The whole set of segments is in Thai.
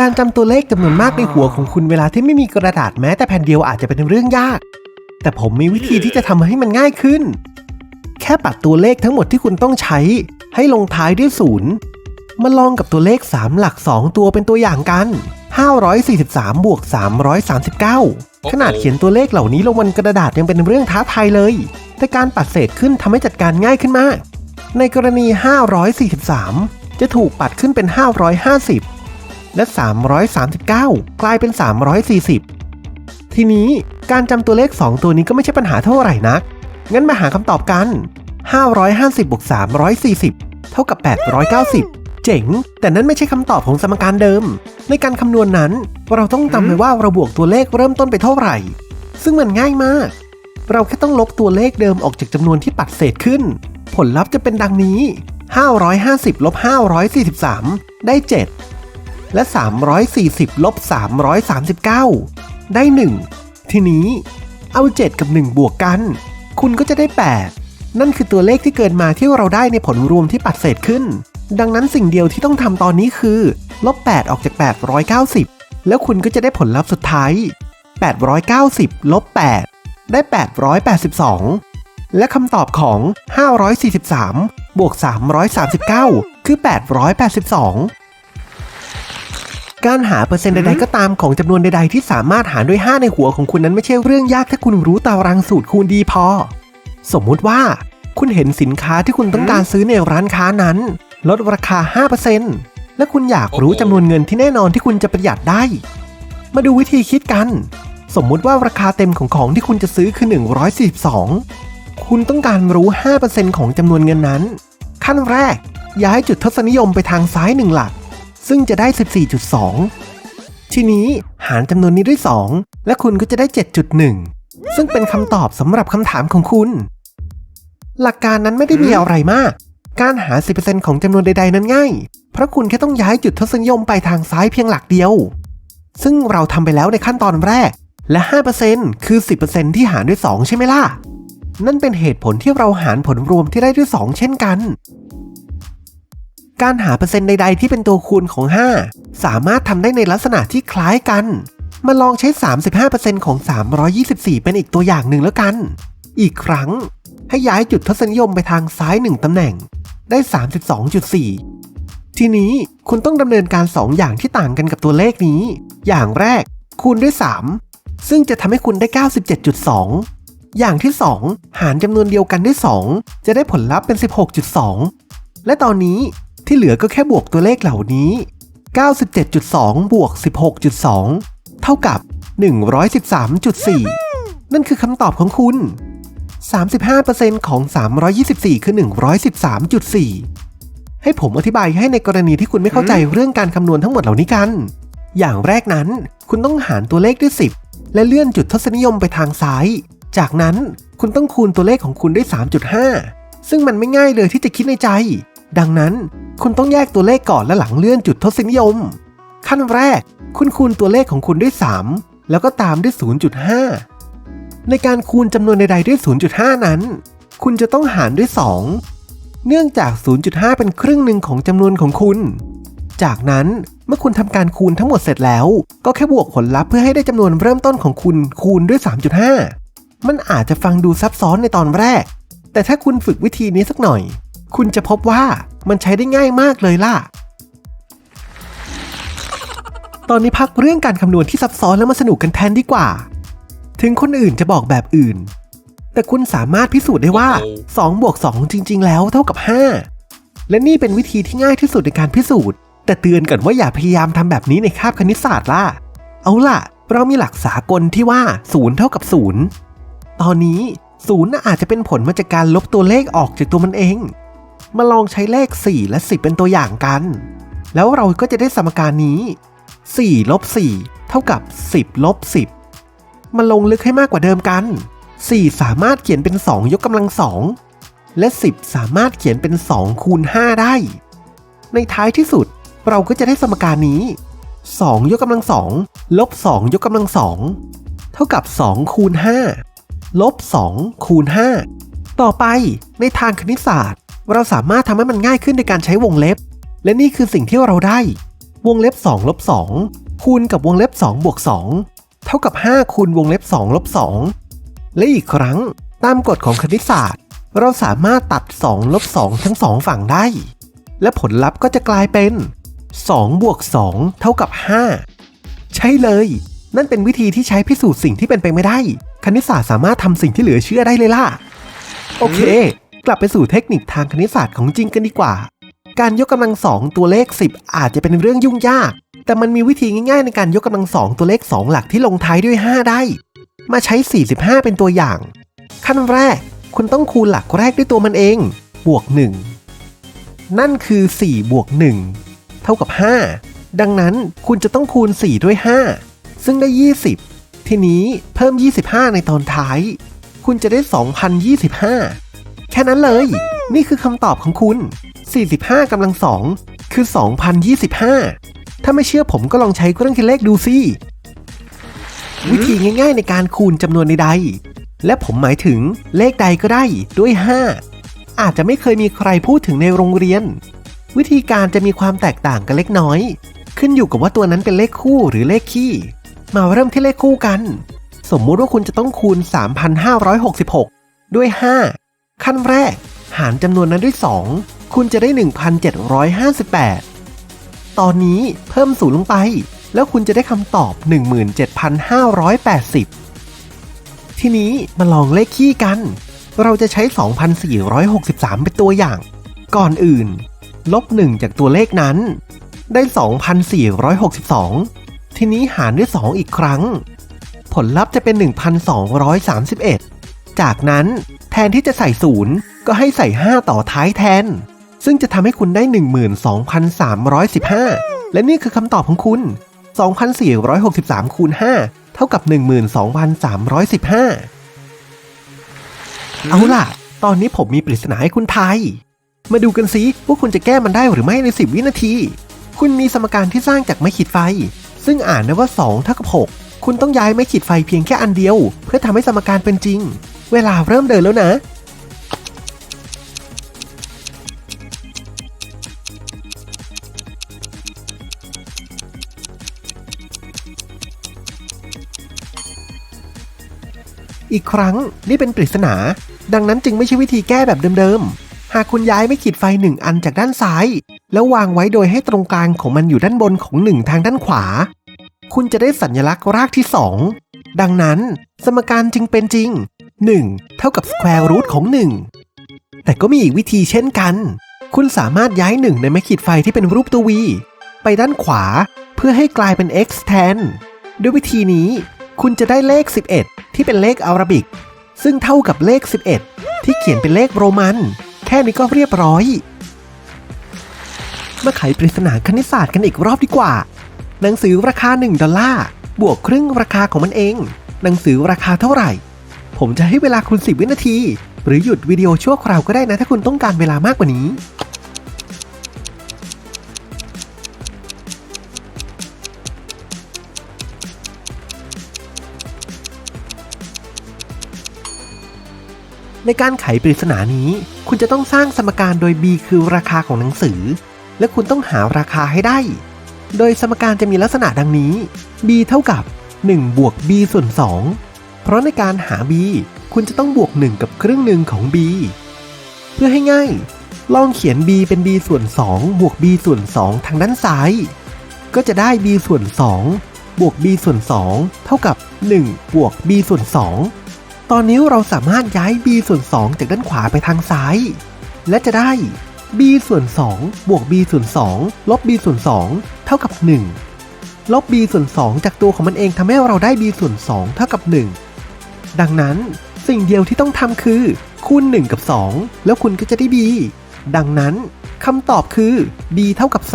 การจำตัวเลขจำนวนมากในหัวของคุณเวลาที่ไม่มีกระดาษแม้แต่แผ่นเดียวอาจจะเป็นเรื่องยาก แต่ผมมีวิธีที่จะทำให้มันง่ายขึ้น แค่ปัดตัวเลขทั้งหมดที่คุณต้องใช้ ให้ลงท้ายด้วยศูนย์มาลองกับตัวเลข 3 หลัก 2 ตัวเป็นตัวอย่างกัน 543 บวก 339 ขนาดเขียนตัวเลขเหล่านี้ลงบนกระดาษยังเป็นเรื่องท้าทายเลย แต่การปัดเศษขึ้นทำให้จัดการง่ายขึ้นมาก ในกรณี 543 จะถูกปัดขึ้นเป็น 550 และ 339 กลายเป็น 340 ทีนี้การจำตัวเลข 2 ตัวนี้ก็ไม่ใช่ปัญหาเท่าไหร่นัก งั้นมาหาคำตอบกัน 550บวก340 เท่ากับ 890 เจ๋ง แต่นั่นไม่ใช่คำตอบของสมการเดิม ในการคำนวณนั้น เราต้องจำไว้ว่าเราบวกตัวเลขเริ่มต้นไปเท่าไหร่ ซึ่งมันง่ายมาก เราแค่ต้องลบตัวเลขเดิมออกจากจำนวนที่ปัดเศษขึ้น ผลลัพธ์จะเป็นดังนี้ 550ลบ543 ได้ 7 และ 340ลบ339 ได้ 1 ทีนี้เอา 7 กับ 1 บวกกัน คุณก็จะได้ 8 นั่นคือตัวเลขที่เกินมาที่เราได้ในผลรวมที่ปัดเศษขึ้น ดังนั้นสิ่งเดียวที่ต้องทำตอนนี้คือลบ 8 ออกจาก 890 แล้วคุณก็จะได้ผลลัพธ์สุดท้าย 890ลบ8ได้ 882 และคำตอบของ 543 บวก 339 คือ 882 การหาเปอร์เซ็นต์ใดๆก็ตามของจำนวนใดๆที่สามารถหารด้วย 5 ในหัวของคุณนั้นไม่ใช่เรื่องยากถ้าคุณรู้ตารางสูตรคูณดีพอ สมมุติว่า คุณเห็นสินค้าที่คุณต้องการซื้อในร้านค้านั้น ลดราคา 5%และคุณอยากรู้จำนวนเงินที่แน่นอนที่คุณจะประหยัดได้ มาดูวิธีคิดกัน สมมุติว่าราคาเต็มของของที่คุณจะซื้อคือ 142 คุณต้องการรู้ 5%ของจำนวนเงินนั้น ขั้นแรก ย้ายจุดทศนิยมไปทางซ้ายหนึ่งหลัก ซึ่งจะได้ 14.2 ทีนี้หารจำนวนนี้ด้วย 2 และคุณก็จะได้ 7.1 ซึ่งเป็นคำตอบสำหรับคำถามของคุณ หลักการนั้นไม่ได้มีอะไรมาก การหา 10%ของจำนวนใด ๆ นั้นง่าย เพราะคุณแค่ต้องย้ายจุดทศนิยมไปทางซ้ายเพียงหลักเดียว ซึ่งเราทำไปแล้วในขั้นตอนแรก และ 5%คือ 10%ที่หารด้วย 2 ใช่ไหมล่ะ นั่นเป็นเหตุผลที่เราหารผลรวมที่ได้ด้วย 2 เช่นกัน การหาเปอร์เซ็นต์ใดๆที่เป็นตัวคูณของ 5 สามารถทำได้ในลักษณะที่คล้ายกัน มาลองใช้ 35%ของ 324 เป็นอีกตัวอย่างหนึ่งแล้วกัน อีกครั้ง ให้ย้ายจุดทศนิยมไปทางซ้าย 1ตำแหน่ง ได้ 32.4 ทีนี้คุณต้องดำเนินการ 2 อย่างที่ต่างกันกับตัวเลขนี้ อย่างแรก คูณด้วย 3 ซึ่งจะทำให้คุณได้ 97.2 อย่างที่ 2 หารจำนวนเดียวกันด้วย 2 จะได้ผลลัพธ์เป็น 16.2 และตอนนี้ ที่เหลือก็แค่บวกตัวเลขเหล่านี้ 97.2 บวก 16.2 เท่ากับ 113.4 นั่นคือคำตอบของคุณ 35%ของ 324 คือ 113.4 ให้ผมอธิบายให้ในกรณีที่คุณไม่เข้าใจเรื่องการคำนวณทั้งหมดเหล่านี้กัน อย่างแรกนั้น คุณต้องหารตัวเลขด้วย 10 และเลื่อนจุดทศนิยมไปทางซ้าย จากนั้นคุณต้องคูณตัวเลขของคุณด้วย 3.5 ซึ่งมันไม่ง่ายเลยที่จะคิดในใจ ดังนั้น คุณต้องแยกตัวเลขก่อนและหลังเลื่อนจุดทศนิยม ขั้นแรก คุณคูณตัวเลขของคุณด้วย 3 แล้วก็ตามด้วย 0.5 ในการคูณจำนวนใดๆด้วย 0.5 นั้น คุณจะต้องหารด้วย 2 เนื่องจาก 0.5 เป็นครึ่งหนึ่งของจำนวนของคุณ จากนั้นเมื่อคุณทำการคูณทั้งหมดเสร็จแล้ว ก็แค่บวกผลลัพธ์เพื่อให้ได้จำนวนเริ่มต้นของคุณคูณด้วย 3.5 มันอาจจะฟังดูซับซ้อนในตอนแรก แต่ถ้าคุณฝึกวิธีนี้สักหน่อย คุณจะพบว่ามันใช้ได้ง่ายมากเลยล่ะ ตอนนี้พักเรื่องการคำนวณที่ซับซ้อนแล้วมาสนุกกันแทนดีกว่า ถึงคนอื่นจะบอกแบบอื่น แต่คุณสามารถพิสูจน์ได้ว่า2บวก2จริง ๆ แล้วเท่ากับ 5 และนี่เป็นวิธีที่ง่ายที่สุดในการพิสูจน์ แต่เตือนกันว่าอย่าพยายามทำแบบนี้ในคาบคณิตศาสตร์ล่ะ เอาล่ะ เรามีหลักสากลที่ว่า0เท่ากับ0ตอนนี้0น่ะอาจจะเป็นผลมาจากการลบตัวเลขออกจากตัวมันเอง มาลองใช้เลข 4 และ 10 เป็นตัวอย่างกัน แล้วเราก็จะได้สมการนี้ 4 ลบ 4 เท่ากับ 10 ลบ 10 มาลงลึกให้มากกว่าเดิมกัน 4 สามารถเขียนเป็น 2 ยกกำลัง 2 และ 10 สามารถเขียนเป็น 2 คูณ 5 ได้ ในท้ายที่สุดเราก็จะได้สมการนี้ 2 ยกกำลัง 2 ลบ 2 ยกกำลัง 2 เท่ากับ 2 คูณ 5 ลบ 2 คูณ 5 ต่อไปในทางคณิตศาสตร์ เราสามารถทำให้มันง่ายขึ้นในการใช้วงเล็บ และนี่คือสิ่งที่เราได้ วงเล็บ2ลบ2คูณกับวงเล็บ2บวก2เท่ากับ 5 คูณวงเล็บ2ลบ2และอีกครั้งตามกฎของคณิตศาสตร์ เราสามารถตัด2ลบ2ทั้งสองฝั่งได้ และผลลัพธ์ก็จะกลายเป็น2บวก2เท่ากับ 5 ใช่เลย นั่นเป็นวิธีที่ใช้พิสูจน์สิ่งที่เป็นไปไม่ได้ คณิตศาสตร์สามารถทำสิ่งที่เหลือเชื่อได้เลยล่ะ โอเค ลับไปสู่เทคนิคทางคณิตศาสตร์ของจริงกันดีกว่า การยกกำลังสองตัวเลข 10 อาจจะเป็นเรื่องยุ่งยาก แต่มันมีวิธีง่ายๆ ในการยกกำลังสองตัวเลข 2 หลักที่ลงท้ายด้วย 5 ได้ มาใช้ 45 เป็นตัวอย่าง ขั้นแรก คุณต้องคูณหลักแรกด้วยตัวมันเอง บวก 1 นั่นคือ 4 บวก 1 เท่ากับ 5 ดังนั้นคุณจะต้องคูณ 4 ด้วย 5 ซึ่งได้ 20 ทีนี้เพิ่ม 25 ในตอนท้าย คุณจะได้ 2025 แค่นั้นเลย นี่คือคำตอบของคุณ 45กำลังสองคือ 2025 ถ้าไม่เชื่อผมก็ลองใช้เครื่องคิดเลขดูสิวิธีง่ายๆในการคูณจำนวนใดๆ และผมหมายถึงเลขใดก็ได้ด้วย 5 อาจจะไม่เคยมีใครพูดถึงในโรงเรียน วิธีการจะมีความแตกต่างกันเล็กน้อย ขึ้นอยู่กับว่าตัวนั้นเป็นเลขคู่หรือเลขคี่ มาเริ่มที่เลขคู่กัน สมมุติว่าคุณจะต้องคูณ 3,566 ด้วย 5 ขั้นแรก หารจำนวนนั้นด้วย 2 คุณจะได้ 1,758 ตอนนี้เพิ่มศูนย์ลงไป แล้วคุณจะได้คำตอบ 17,580 ทีนี้มาลองเลขคี่กัน เราจะใช้ 2,463 เป็นตัวอย่าง ก่อนอื่น ลบ 1 จากตัวเลขนั้น ได้ 2,462 ทีนี้หารด้วย 2 อีกครั้ง ผลลัพธ์จะเป็น 1,231 จากนั้นแทนที่จะใส่ศูนย์ก็ให้ใส่ 5 ต่อท้ายแทน ซึ่งจะทำให้คุณได้ 12,315 และนี่คือคำตอบของคุณ 2,463 คูณ 5 เท่ากับ 12,315 เอาล่ะ ตอนนี้ผมมีปริศนาให้คุณทายมาดูกันซิว่าคุณจะแก้มันได้หรือไม่ใน 10 วินาที คุณมีสมการที่สร้างจากไม้ขีดไฟ ซึ่งอ่านได้ว่า 2 เท่ากับ 6 คุณต้องย้ายไม้ขีดไฟเพียงแค่อันเดียว เพื่อทำให้สมการเป็นจริง เวลาเริ่มเดินแล้วนะ อีกครั้งนี่เป็นปริศนา ดังนั้นจึงไม่ใช่วิธีแก้แบบเดิมๆ หากคุณย้ายไม่ขีดไฟหนึ่งอันจากด้านซ้าย แล้ววางไว้โดยให้ตรงกลางของมันอยู่ด้านบนของหนึ่งทางด้านขวา คุณจะได้สัญลักษณ์รากที่2ดังนั้น สมการจึงเป็นจริง 1 เท่ากับ square root ของ 1 แต่ก็มีอีกวิธีเช่นกัน คุณสามารถย้ายหนึ่งในไม้ขีดไฟที่เป็นรูปตัว V ไปด้านขวาเพื่อให้กลายเป็น x แทน ด้วยวิธีนี้ คุณจะได้เลข 11 ที่เป็นเลขอารบิก ซึ่งเท่ากับเลข 11 ที่เขียนเป็นเลขโรมัน แค่นี้ก็เรียบร้อย มาไขปริศนาคณิตศาสตร์กันอีกรอบดีกว่า หนังสือราคา 1 ดอลลาร์บวกครึ่งราคาของมันเอง หนังสือราคาเท่าไหร่ ผมจะให้เวลาคุณ 10 วินาที หรือหยุดวิดีโอชั่วคราวก็ได้นะ ถ้าคุณต้องการเวลามากกว่านี้ ในการไขปริศนานี้ คุณจะต้องสร้างสมการโดย b คือราคาของหนังสือ และคุณต้องหาราคาให้ได้ โดยสมการจะมีลักษณะดังนี้ b เท่ากับ 1 บวก b ส่วน 2 เพราะในการหา b คุณจะต้องบวก 1 กับครึ่งหนึ่งของ b เพื่อให้ง่าย ลองเขียน b เป็น b ส่วน 2 บวก b ส่วน 2 ทางด้านซ้าย ก็จะได้ b ส่วน 2 บวก b ส่วน 2 เท่ากับ 1 บวก b ส่วน 2 ตอนนี้เราสามารถย้าย b ส่วน 2 จากด้านขวาไปทางซ้าย และจะได้ b ส่วน 2 บวก b ส่วน 2 ลบ b ส่วน 2 เท่ากับ 1 ลบ b ส่วน 2 จากตัวของมันเองทำให้เราได้ b ส่วน 2 เท่ากับ 1 ดังนั้นสิ่งเดียวที่ต้องทำคือคูณ1 กับ 2 แล้วคุณก็จะได้ b ดังนั้นคำตอบคือ b เท่ากับ 2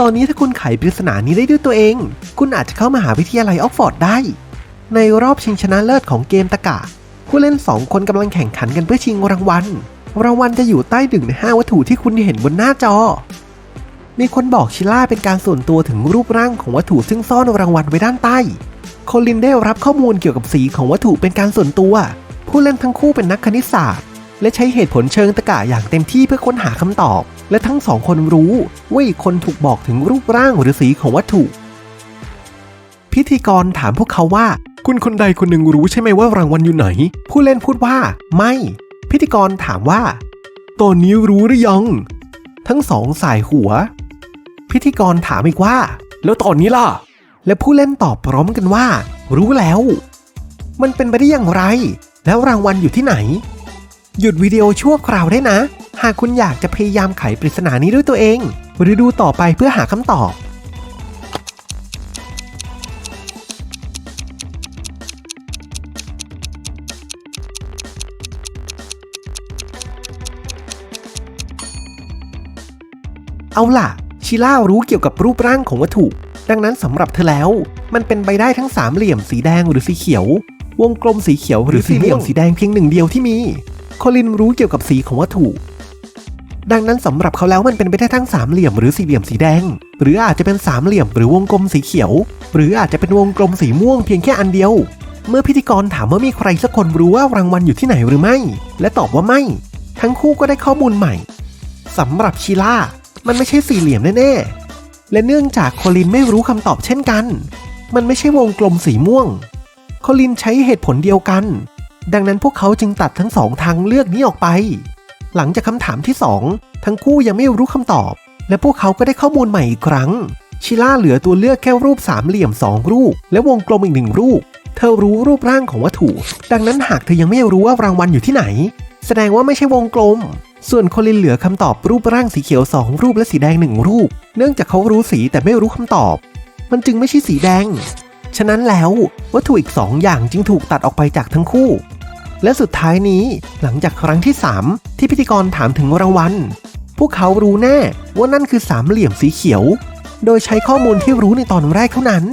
ตอนนี้ถ้าคุณไขปริศนานี้ได้ด้วยตัวเอง คุณอาจจะเข้ามหาวิทยาลัยออกฟอร์ดได้ ในรอบชิงชนะเลิศของเกมตะกะ ผู้เล่น 2 คนกำลังแข่งขันกันเพื่อชิงรางวัล รางวัลจะอยู่ใต้หนึ่งในห้าวัตถุที่คุณเห็นบนหน้าจอ มีคนบอกชิล่าเป็นการส่วนตัวถึงรูปร่างของวัตถุซึ่งซ่อนรางวัลไว้ด้านใต้ โคลินได้รับข้อมูลเกี่ยวกับสีของวัตถุเป็นการส่วนตัว ผู้เล่นทั้งคู่เป็นนักคณิตศาสตร์ และใช้เหตุผลเชิงตะกะอย่างเต็มที่เพื่อค้นหาคำตอบ และทั้งสองคนรู้ว่าอีกคนถูกบอกถึงรูปร่างหรือสีของวัตถุ พิธีกรถามพวกเขาว่า คุณคนใดคนหนึ่งรู้ใช่ไหมว่ารางวัลอยู่ไหน ผู้เล่นพูดว่า ไม่ พิธีกรถามว่า ตอนนี้รู้หรือยัง ทั้งสองสายหัว พิธีกรถามอีกว่า แล้วตอนนี้ล่ะ และผู้เล่นตอบพร้อมกันว่า รู้แล้ว มันเป็นไปได้อย่างไร แล้วรางวัลอยู่ที่ไหน หยุดวิดีโอชั่วคราวได้นะ หากคุณอยากจะพยายามไขปริศนานี้ด้วยตัวเอง หรือดูต่อไปเพื่อหาคำตอบเอาล่ะ ชิล่ารู้เกี่ยวกับรูปร่างของวัตถุ ดังนั้นสำหรับเธอแล้ว มันเป็นไปได้ทั้งสามเหลี่ยมสีแดงหรือสีเขียว วงกลมสีเขียวหรือสี่เหลี่ยมสีแดงเพียงหนึ่งเดียวที่มีโคลินรู้เกี่ยวกับสีของวัตถุ ดังนั้นสำหรับเขาแล้วมันเป็นไปได้ทั้งสามเหลี่ยมหรือสี่เหลี่ยมสีแดง หรืออาจจะเป็นสามเหลี่ยมหรือวงกลมสีเขียว หรืออาจจะเป็นวงกลมสีม่วงเพียงแค่อันเดียว เมื่อพิธีกรถามว่ามีใครสักคนรู้ว่ารางวัลอยู่ที่ไหนหรือไม่ และตอบว่าไม่ ทั้งคู่ก็ได้ข้อมูลใหม่สำหรับชิล่ามันไม่ใช่สี่เหลี่ยมแน่ๆ และเนื่องจากโคลินไม่รู้คำตอบเช่นกัน มันไม่ใช่วงกลมสีม่วง โคลินใช้เหตุผลเดียวกัน ดังนั้นพวกเขาจึงตัดทั้งสองทางเลือกนี้ออกไป หลังจากคำถามที่สองทั้งคู่ยังไม่รู้คำตอบ และพวกเขาก็ได้ข้อมูลใหม่อีกครั้ง ชิล่าเหลือตัวเลือกแค่รูปสามเหลี่ยมสองรูป และวงกลมอีกหนึ่งรูป เธอรู้รูปร่างของวัตถุ ดังนั้นหากเธอยังไม่รู้ว่ารางวัลอยู่ที่ไหน แสดงว่าไม่ใช่วงกลม ส่วนโคลินเหลือคำตอบรูปร่างสีเขียวสองรูปและสีแดงหนึ่งรูป เนื่องจากเขารู้สีแต่ไม่รู้คำตอบ มันจึงไม่ใช่สีแดง ฉะนั้นแล้ววัตถุอีกสองอย่างจึงถูกตัดออกไปจากทั้งคู่ และสุดท้ายนี้หลังจากครั้งที่ 3 ที่พิธีกรถามถึงรางวัลพวกเขารู้แน่ว่านั่นคือสามเหลี่ยมสีเขียว โดยใช้ข้อมูลที่รู้ในตอนแรกเท่านั้น